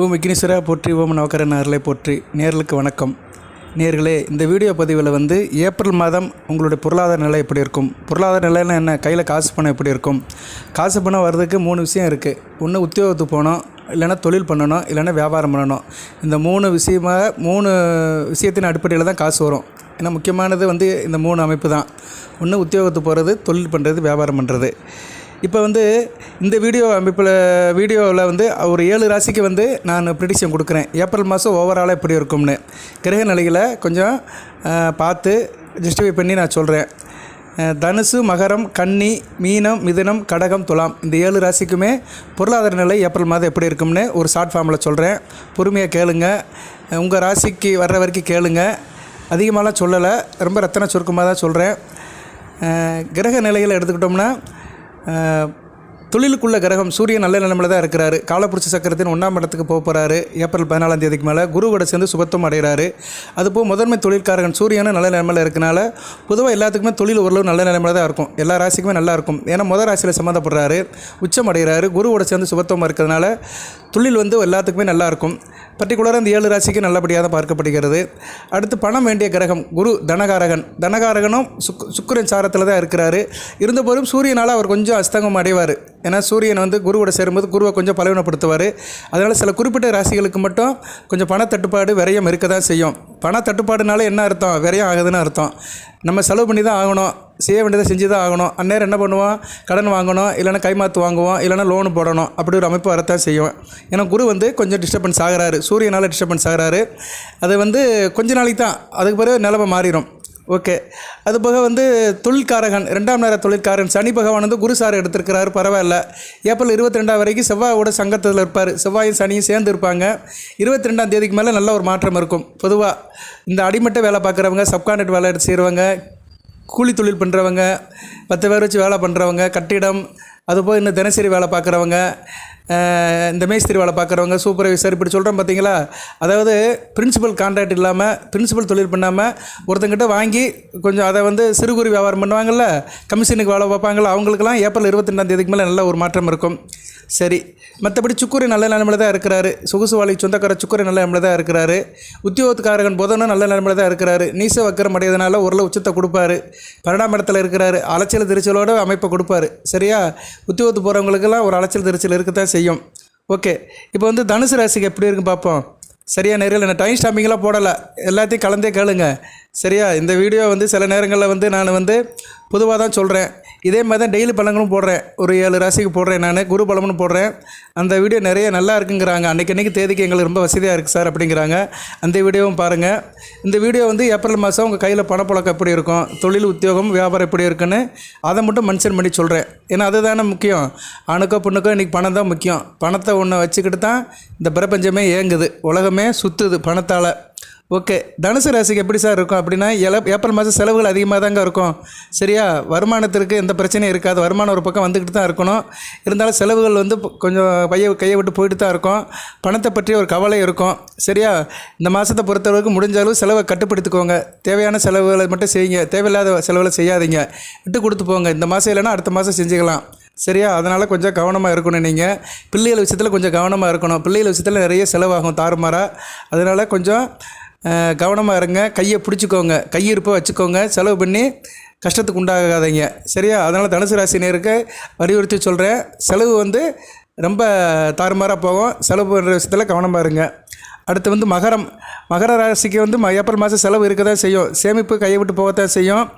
ஓம் விக்னேஸ்வரா போற்றி ஓம் நவக்கரன் அருளை போற்றி. நேர்களுக்கு வணக்கம். நேர்களே இந்த வீடியோ பதிவில் வந்து ஏப்ரல் மாதம் உங்களுடைய பொருளாதார நிலை எப்படி இருக்கும்? பொருளாதார நிலைன்னா என்ன? கையில் காசு பணம் எப்படி இருக்கும்? காசு பணம் வர்றதுக்கு மூணு விஷயம் இருக்குது ஒன்று உத்தியோகத்துக்கு போகணும் இல்லைன்னா தொழில் பண்ணணும் இல்லைன்னா வியாபாரம் பண்ணணும். இந்த மூணு விஷயமாக மூணு விஷயத்தின் அடிப்படையில் தான் காசு வரும். ஏன்னா முக்கியமானது வந்து இந்த மூணு அமைப்பு தான். ஒன்று உத்தியோகத்துக்கு போகிறது தொழில் பண்ணுறது வியாபாரம் பண்ணுறது இப்போ வந்து இந்த வீடியோ அமைப்பில் வீடியோவில் வந்து ஒரு ஏழு ராசிக்கு வந்து நான் ப்ரிடிக்ஷன் கொடுக்குறேன். ஏப்ரல் மாதம் ஓவராலாக எப்படி இருக்கும்னு. கிரக நிலைகளை கொஞ்சம் பார்த்து ஜஸ்டிஃபை பண்ணி நான் சொல்கிறேன் தனுசு மகரம் கன்னி மீனம் மிதுனம் கடகம் துலாம். இந்த ஏழு ராசிக்குமே பொருளாதார நிலை ஏப்ரல் மாதம் எப்படி இருக்கும்னு ஒரு ஷார்ட் ஃபார்மில் சொல்கிறேன் பொறுமையாக கேளுங்க. உங்கள் ராசிக்கு வர்ற வரைக்கும் கேளுங்க. அதிகமாகலாம் சொல்லலை. ரொம்ப ரத்தன சுருக்கமாக தான் சொல்கிறேன் கிரக நிலைகளை எடுத்துக்கிட்டோம்னா தொழிலுக்குள்ள கிரகம் சூரியன் நல்ல நிலமில் தான் இருக்கிறாரு. காலப்புருஷ சக்கரத்தின் ஒன்றாம் இடத்துக்கு போக போகிறாரு ஏப்ரல் பதினாலாம் தேதிக்கு மேலே குருவோட சேர்ந்து சுபத்துவம் அடைகிறாரு. அதுபோக முதன்மை தொழிற்காரகன் சூரியனும் நல்ல நிலமையில் இருக்கனால பொதுவாக எல்லாத்துக்குமே தொழில் ஓரளவு நல்ல நிலைமையில் தான் இருக்கும். எல்லா ராசிக்குமே நல்லா இருக்கும். ஏன்னா முதல் ராசியில் சம்மந்தப்படுறாரு. உச்சம் அடைகிறாரு. குருவோட சேர்ந்து சுபத்துவம் இருக்கிறதுனால தொழில் வந்து எல்லாத்துக்குமே நல்லாயிருக்கும் பர்டிகுலராக இந்த ஏழு ராசிக்கு நல்லபடியாக தான் பார்க்கப்படுகிறது. அடுத்து பணம் வேண்டிய கிரகம் குரு தனகாரகன். தனகாரகனும் சுக் சுக்கிரன் சாரத்தில் தான் இருக்கிறாரு. இருந்தபோதும் சூரியனால் அவர் கொஞ்சம் அஸ்தங்கம் அடைவார். ஏன்னா சூரியன் வந்து குருவோட சேரும்போது குருவை கொஞ்சம் பலவீனப்படுத்துவார். அதனால் சில குறிப்பிட்ட ராசிகளுக்கு மட்டும் கொஞ்சம் பணத்தட்டுப்பாடு விரயம் இருக்க தான் செய்யும். பணத்தட்டுப்பாடுனால என்ன அர்த்தம்? விரயம் ஆகுதுன்னு அர்த்தம். நம்ம செலவு பண்ணி தான் ஆகணும். செய்ய வேண்டியதை செஞ்சு தான் ஆகணும். அந்நேரம் என்ன பண்ணுவோம்? கடன் வாங்கணும். இல்லைன்னா கைமாத்து வாங்குவோம். இல்லைன்னா லோனு போடணும். அப்படி ஒரு அமைப்பு வரத்தான் செய்யும். ஏன்னா குரு வந்து கொஞ்சம் டிஸ்டர்பன்ஸ் ஆகிறாரு. சூரியனால் டிஸ்டர்பன்ஸ் ஆகிறாரு. அது வந்து கொஞ்ச நாளைக்கு தான் அதுக்கு பிறகு நிலமை மாறிடும். ஓகே. அது போக வந்து தொழிற்காரகன் ரெண்டாம் நேர தொழிற்காரன் சனி பகவான் வந்து குரு சார் எடுத்திருக்கிறாரு பரவாயில்ல. ஏப்ரல் இருபத்தி ரெண்டாம் வரைக்கும் செவ்வாயோட சங்கத்தில் இருப்பார். செவ்வாயும் சனியும் சேர்ந்து இருப்பாங்க. இருபத்தி ரெண்டாம் தேதிக்கு மேலே நல்ல ஒரு மாற்றம் இருக்கும். பொதுவாக இந்த அடிமட்ட வேலை பார்க்குறவங்க சப்கான்ட்ராக்ட் வேலை எடுத்து செய்கிறவங்க கூலி தொழில் பண்ணுறவங்க பத்து பேர் வச்சு வேலை பண்ணுறவங்க கட்டிடம் அதுபோல் இன்னும் தினசரி வேலை பார்க்குறவங்க இந்த மேஸ்திரி வேலை பார்க்குறவங்க சூப்பர்வைசர் இப்படி சொல்கிறோம் பார்த்தீங்களா அதாவது பிரின்சிபல் கான்ட்ராக்ட் இல்லாமல் பிரின்சிபல் தொழில் பண்ணாமல் ஒருத்தங்கிட்ட வாங்கி கொஞ்சம் அதை வந்து சிறு குறு வியாபாரம் பண்ணுவாங்கள்ல கமிஷனுக்கு வேலை பார்ப்பாங்கள அவங்களுக்கெல்லாம் ஏப்ரல் இருபத்தி ரெண்டாம் தேதிக்கு மேலே நல்ல ஒரு மாற்றம் இருக்கும். சரி மற்றபடி சுக்குரி நல்ல நிலைமையில் தான் இருக்கிறாரு. சொகுசு வாழை சொந்தக்கார சுக்குரி நல்ல நிலைமையில் தான் இருக்கிறாரு. உத்தியோகத்துக்காரகன் புதனும் நல்ல நிலைமையில் தான் இருக்கிறாரு. நீச வக்கரம் அடையதுனால உரில் உச்சத்தை கொடுப்பாரு. பன்னெண்டாம் இடத்துல இருக்கிறாரு. அலைச்சல் திருச்சலோட அமைப்பை கொடுப்பாரு. சரியா? உத்தியோகத்து போகிறவங்களுக்கெல்லாம் ஒரு அலைச்சல் திருச்சல் இருக்கத்தான் செய்யும். ஓகே இப்போ வந்து தனுசு ராசிக்கு எப்படி இருக்குன்னு பார்ப்போம். சரியா நேரில் நான் டைம் ஸ்டாம்பிங்லாம் போடலை. எல்லாத்தையும் கலந்தே கேளுங்க. சரியா இந்த வீடியோ வந்து சில நேரங்களில் வந்து நான் வந்து பொதுவாக தான் சொல்கிறேன் இதே மாதிரி தான் டெய்லி பழங்களும் போடுறேன். ஒரு ஏழு ராசிக்கு போடுறேன் நான். குரு பழமும் போடுறேன். அந்த வீடியோ நிறைய நல்லா இருக்குங்கிறாங்க. அன்றைக்கி அன்றைக்கி தேதிக்கு எங்களுக்கு ரொம்ப வசதியாக இருக்குது சார் அப்படிங்கிறாங்க. அந்த வீடியோவும் பாருங்கள் இந்த வீடியோ வந்து ஏப்ரல் மாதம் உங்கள் கையில் பணப்புழக்கம் எப்படி இருக்கும்? தொழில் உத்தியோகம் வியாபாரம் எப்படி இருக்குன்னு அதை மட்டும் மென்ஷன் பண்ணி சொல்கிறேன் ஏன்னா அதுதானே முக்கியம். ஆணுக்கோ பொண்ணுக்கோ இன்றைக்கி பணம் தான் முக்கியம். பணத்தை ஒன்று வச்சுக்கிட்டு தான் இந்த பிரபஞ்சமே இயங்குது. உலகமே சுற்றுது பணத்தால். ஓகே தனுசு ராசிக்கு எப்படி சார் இருக்கும் அப்படின்னா எல ஏப்ரல் மாதம் செலவுகள் அதிகமாக தாங்க இருக்கும். சரியா வருமானத்திற்கு எந்த பிரச்சனையும் இருக்காது. வருமானம் ஒரு பக்கம் வந்துக்கிட்டு தான் இருக்கணும். இருந்தாலும் செலவுகள் வந்து கொஞ்சம் பைய கையை விட்டு போயிட்டு தான் இருக்கும். பணத்தை பற்றி ஒரு கவலை இருக்கும். சரியா இந்த மாதத்தை பொறுத்தளவுக்கு முடிஞ்ச அளவு செலவை கட்டுப்படுத்திக்கோங்க. தேவையான செலவுகளை மட்டும் செய்யுங்க. தேவையில்லாத செலவுகளை செய்யாதீங்க. விட்டு கொடுத்து போங்க. இந்த மாதம் இல்லைன்னா அடுத்த மாதம் செஞ்சுக்கலாம். சரியா அதனால் கொஞ்சம் கவனமாக இருக்கணும் நீங்கள் பிள்ளைகள் விஷயத்தில் கொஞ்சம் கவனமாக இருக்கணும். பிள்ளைகள் விஷயத்தில் நிறைய செலவாகும் தாறுமாறாக அதனால் கொஞ்சம் கவனமாக இருங்க. கையை பிடிச்சிக்கோங்க. கையிருப்பை வச்சுக்கோங்க. செலவு பண்ணி கஷ்டத்துக்கு உண்டாகாதீங்க. சரியா? அதனால் தனுசு ராசி நேருக்கு வலியுறுத்தி சொல்கிறேன் செலவு வந்து ரொம்ப தாறுமாறாக போகும். செலவு பண்ணுற விஷயத்தில் கவனமாக இருங்க. அடுத்து வந்து மகரம். மகர ராசிக்கு வந்து ஏப்ரல் மாதம் செலவு இருக்க தான் செய்யும். சேமிப்பு கையை விட்டு போகத்தான் செய்யும்.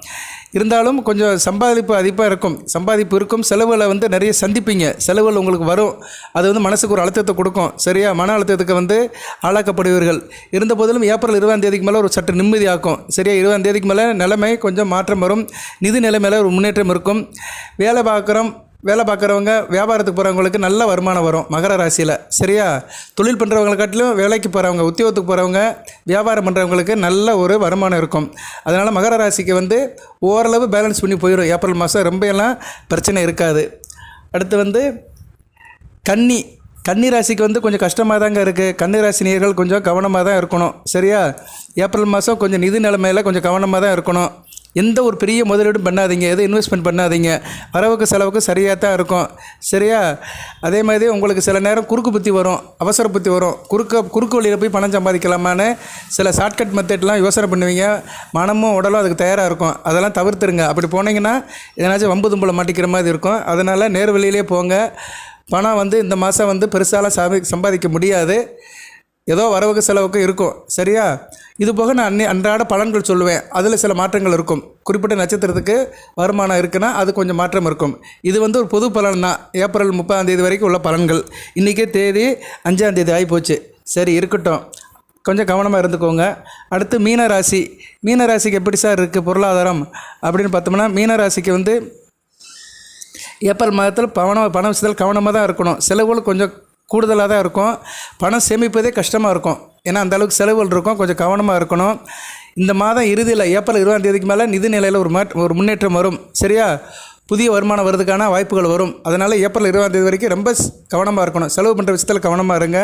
இருந்தாலும் கொஞ்சம் சம்பாதிப்பு அதிகமாக இருக்கும். சம்பாதிப்பு இருக்கும். செலவுகளை வந்து நிறைய சந்திப்பீங்க. செலவுகள் உங்களுக்கு வரும். அது வந்து மனசுக்கு ஒரு அழுத்தத்தை கொடுக்கும். சரியா? மன அழுத்தத்துக்கு வந்து ஆளாக்கப்படுவீர்கள். இருந்த போதிலும் ஏப்ரல் இருபதாம் தேதிக்கு மேலே ஒரு சற்று நிம்மதியாக்கும் சரியா? இருபதாம் தேதிக்கு மேலே நிலைமை கொஞ்சம் மாற்றம் வரும். நிதி நிலைமையில் ஒரு முன்னேற்றம் இருக்கும். வேலை பார்க்குறோம். வேலை பார்க்குறவங்க வியாபாரத்துக்கு போகிறவங்களுக்கு நல்ல வருமானம் வரும் மகர ராசியில். சரியா? தொழில் பண்ணுறவங்களை காட்டிலும் வேலைக்கு போகிறவங்க உத்தியோகத்துக்கு போகிறவங்க வியாபாரம் பண்ணுறவங்களுக்கு நல்ல ஒரு வருமானம் இருக்கும். அதனால் மகர ராசிக்கு வந்து ஓரளவு பேலன்ஸ் பண்ணி போயிடும் ஏப்ரல் மாதம் ரொம்ப எல்லாம் பிரச்சனை இருக்காது. அடுத்து வந்து கன்னி. கன்னி ராசிக்கு வந்து கொஞ்சம் கஷ்டமாக தாங்க இருக்குது கன்னி ராசி நேர்கள் கொஞ்சம் கவனமாக தான் இருக்கணும். சரியா? ஏப்ரல் மாதம் கொஞ்சம் நிதி நிலைமையில் கொஞ்சம் கவனமாக தான் இருக்கணும். எந்த ஒரு பெரிய முதலீடும் பண்ணாதீங்க. எதுவும் இன்வெஸ்ட்மெண்ட் பண்ணாதீங்க. வரவுக்கு செலவுக்கு சரியாக தான் இருக்கும். சரியா? அதே மாதிரி உங்களுக்கு சில நேரம் குறுக்கு புத்தி வரும். அவசர புத்தி வரும். குறுக்க குறுக்கு வழியில் போய் பணம் சம்பாதிக்கலாமான்னு சில ஷார்ட்கட் மெத்தட்லாம் யோசனை பண்ணுவீங்க. மனமும் உடலும் அதுக்கு தயாராக இருக்கும். அதெல்லாம் தவிர்த்துருங்க. அப்படி போனீங்கன்னா எதனாச்சும் வம்பு தும்பில் மாட்டிக்கிற மாதிரி இருக்கும். அதனால் நேர் வழியிலே போங்க. பணம் வந்து இந்த மாதம் வந்து பெருசாலாம் சாமி சம்பாதிக்க முடியாது. ஏதோ வரவுக்கு செலவுக்கு இருக்கும். சரியா? இது போக நான் அன்றாட பலன்கள் சொல்லுவேன். அதில் சில மாற்றங்கள் இருக்கும். குறிப்பிட்ட நட்சத்திரத்துக்கு வருமானம் இருக்குன்னா அது கொஞ்சம் மாற்றம் இருக்கும். இது வந்து ஒரு பொது பலன் தான் ஏப்ரல் முப்பதாம் தேதி வரைக்கும் உள்ள பலன்கள். இன்றைக்கே தேதி அஞ்சாம் தேதி ஆகிப்போச்சு சரி இருக்கட்டும். கொஞ்சம் கவனமாக இருந்துக்கோங்க. அடுத்து மீனராசி. மீனராசிக்கு எப்படி சார் இருக்குது பொருளாதாரம் அப்படின்னு பார்த்தோம்னா மீனராசிக்கு வந்து ஏப்ரல் மாதத்தில் பணம் பண விஷயத்தில் கவனமாக தான் இருக்கணும். செலவுகள் கொஞ்சம் கூடுதலாக தான் இருக்கும். பணம் சேமிப்பதே கஷ்டமாக இருக்கும். ஏன்னா அந்த அளவுக்கு செலவுகள் இருக்கும் கொஞ்சம் கவனமாக இருக்கணும். இந்த மாதம் இறுதியில் ஏப்ரல் இருபதாம் தேதிக்கு மேலே நிதி நிலையில் ஒரு மாற்ற ஒரு முன்னேற்றம் வரும். சரியா? புதிய வருமானம் வரதுக்கான வாய்ப்புகள் வரும். அதனால் ஏப்ரல் இருபதாம் தேதி வரைக்கும் ரொம்ப கவனமாக இருக்கணும். செலவு பண்ணுற விஷயத்தில் கவனமாக இருங்க.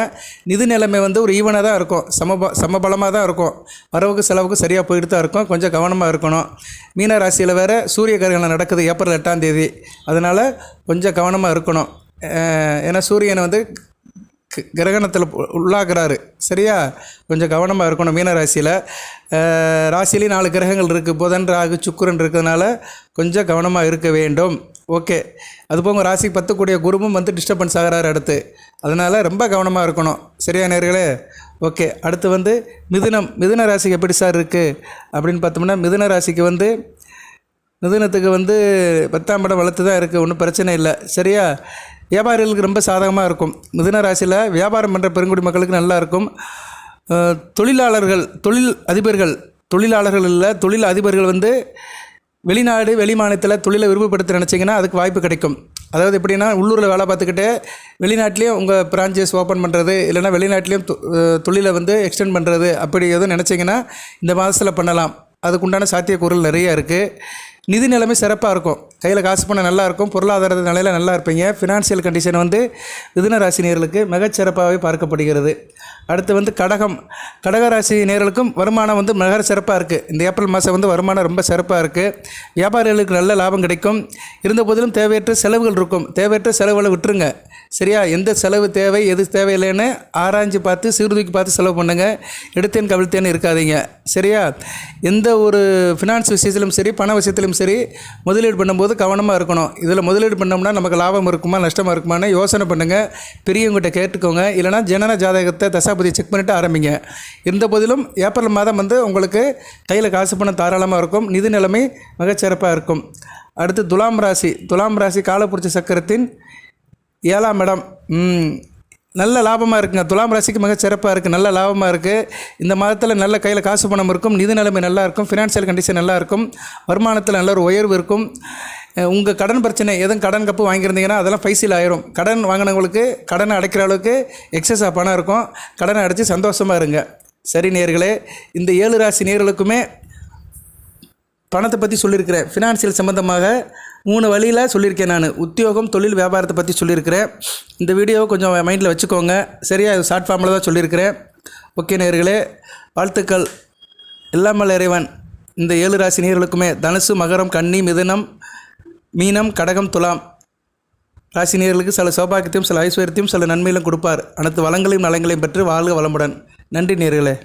நிதி நிலைமை வந்து ஒரு ஈவனாக தான் இருக்கும். சமப சமபலமாக தான் இருக்கும். வரவுக்கு செலவுக்கு சரியாக போயிட்டு தான் இருக்கும். கொஞ்சம் கவனமாக இருக்கணும். மீன ராசியில் வேறு சூரிய கிரகணம் நடக்குது ஏப்ரல் எட்டாம் தேதி. அதனால் கொஞ்சம் கவனமாக இருக்கணும். ஏன்னா சூரியனை வந்து கிரகணத்தில் உ- உள்ளாக்குறாரு. சரியா? கொஞ்சம் கவனமாக இருக்கணும். மீன ராசியில் ராசியிலேயும் நாலு கிரகங்கள் இருக்குது புதன் ராகு சுக்கரன் இருக்கிறதுனால கொஞ்சம் கவனமாக இருக்க வேண்டும். ஓகே. அது போக ராசிக்கு பத்துக்கூடிய குருவும் வந்து டிஸ்டர்பன்ஸ் ஆகிறாரு அடுத்து. அதனால் ரொம்ப கவனமாக இருக்கணும். சரியா நேர்களே? ஓகே. அடுத்து வந்து மிதுனம். மிதுன ராசிக்கு எப்படி சார் இருக்குது அப்படின்னு பார்த்தோம்னா மிதுன ராசிக்கு வந்து மிதுனத்துக்கு வந்து பத்தாம் படம் வளர்த்து தான் இருக்குது ஒன்றும் பிரச்சனை இல்லை. சரியா? வியாபாரிகளுக்கு ரொம்ப சாதகமாக இருக்கும். மிதுன ராசியில் வியாபாரம் பண்ணுற பெருங்குடி மக்களுக்கு நல்லா இருக்கும். தொழிலாளர்கள் தொழில் அதிபர்கள் தொழிலாளர்கள் இல்லை தொழில் அதிபர்கள் வந்து வெளிநாடு வெளி மாநிலத்தில் தொழிலை விருப்பப்படுத்த நினச்சிங்கன்னா அதுக்கு வாய்ப்பு கிடைக்கும். அதாவது எப்படின்னா உள்ளூரில் வேலை பார்த்துக்கிட்டே வெளிநாட்டிலையும் உங்கள் பிரான்ச்சஸ் ஓப்பன் பண்ணுறது இல்லைன்னா வெளிநாட்டிலையும் தொ- தொழிலை வந்து எக்ஸ்டெண்ட் பண்ணுறது அப்படி எதுவும் நினச்சிங்கன்னா இந்த மாதத்தில் பண்ணலாம். அதுக்குண்டான சாத்தியக்கூறுகள் நிறைய இருக்குது நிதி நிலைமை சிறப்பாக இருக்கும். கையில் காசு பண்ண நல்லா இருக்கும். பொருளாதார நிலையில் நல்லா இருப்பீங்க. ஃபினான்ஷியல் கண்டிஷன் வந்து மிதுன ராசி நேர்களுக்கு மிகச்சிறப்பாகவே பார்க்கப்படுகிறது. அடுத்து வந்து கடகம். கடக ராசி நேர்களுக்கும் வருமானம் வந்து மிக சிறப்பாக இருக்குது இந்த ஏப்ரல் மாதம் வந்து வருமானம் ரொம்ப சிறப்பாக இருக்குது வியாபாரிகளுக்கு நல்ல லாபம் கிடைக்கும். இருந்த போதிலும் தேவையற்ற செலவுகள் இருக்கும். தேவையற்ற செலவுகளை விட்டுருங்க. சரியா? எந்த செலவு தேவை எது தேவையில்லைன்னு ஆராய்ஞ்சு பார்த்து சீர்தூக்கி பார்த்து செலவு பண்ணுங்கள் எடுத்தேன் கவிழ்த்தேன்னு இருக்காதீங்க. சரியா? எந்த ஒரு ஃபினான்ஸ் விஷயத்திலும் சரி பண விஷயத்திலும் சரி முதலீடு பண்ணும்போது கவனமாக இருக்கணும். இதில் முதலீடு பண்ணோம்னா நமக்கு லாபம் இருக்குமா நஷ்டமாக இருக்குமான்னு யோசனை பண்ணுங்கள் பெரியவங்ககிட்ட கேட்டுக்கோங்க. இல்லைனா ஜனன ஜாதகத்தை தசாபதி செக் பண்ணிவிட்டு ஆரம்பிங்க. இருந்த போதிலும் ஏப்ரல் மாதம் வந்து உங்களுக்கு கையில் காசு பணம் தாராளமாக இருக்கும். நிதி நிலைமை மிகச்சிறப்பாக இருக்கும். அடுத்து துலாம் ராசி. துலாம் ராசி காலப்புரிச்ச சக்கரத்தின் ஏழாம் இடம். ம், நல்ல லாபமாக இருக்குங்க. துலாம் ராசிக்கு மிக சிறப்பாக இருக்குது நல்ல லாபமாக இருக்குது இந்த மாதத்தில் நல்ல கையில் காசு பணம் இருக்கும். நிதி நிலைமை நல்லா இருக்கும். ஃபினான்ஷியல் கண்டிஷன் நல்லா இருக்கும். வருமானத்தில் நல்ல ஒரு உயர்வு இருக்கும். உங்கள் கடன் பிரச்சனை எதுவும் கடன் கப்பு வாங்கியிருந்தீங்கன்னா அதெல்லாம் பைசில் ஆயிரும். கடன் வாங்கினவங்களுக்கு கடனை அடைக்கிற அளவுக்கு எக்ஸஸாக பணம் இருக்கும். கடனை அடைச்சி சந்தோஷமாக இருங்க. சரி நேர்களே இந்த ஏழு ராசி நேர்களுக்குமே பணத்தை பற்றி சொல்லியிருக்கிறேன். ஃபினான்சியல் சம்மந்தமாக மூணு வழியில் சொல்லியிருக்கேன் நான். உத்தியோகம் தொழில் வியாபாரத்தை பற்றி சொல்லியிருக்கிறேன். இந்த வீடியோவை கொஞ்சம் மைண்டில் வச்சுக்கோங்க. சரியா? இது ஷார்ட் ஃபார்மில் தான் சொல்லியிருக்கிறேன். ஓகே நேர்களே வாழ்த்துக்கள். இல்லாமல் இறைவன் இந்த ஏழு ராசி நேர்களுக்குமே தனுசு மகரம் கன்னி மிதனம் மீனம் கடகம் துலாம். ராசி நேர்களுக்கு சில சௌபாகியத்தையும் சில ஐஸ்வர்யத்தையும் சில நன்மையிலும் கொடுப்பார். அனைத்து வளங்களையும் நலங்களையும் பெற்று வாழ்க வளமுடன். நன்றி நேர்களே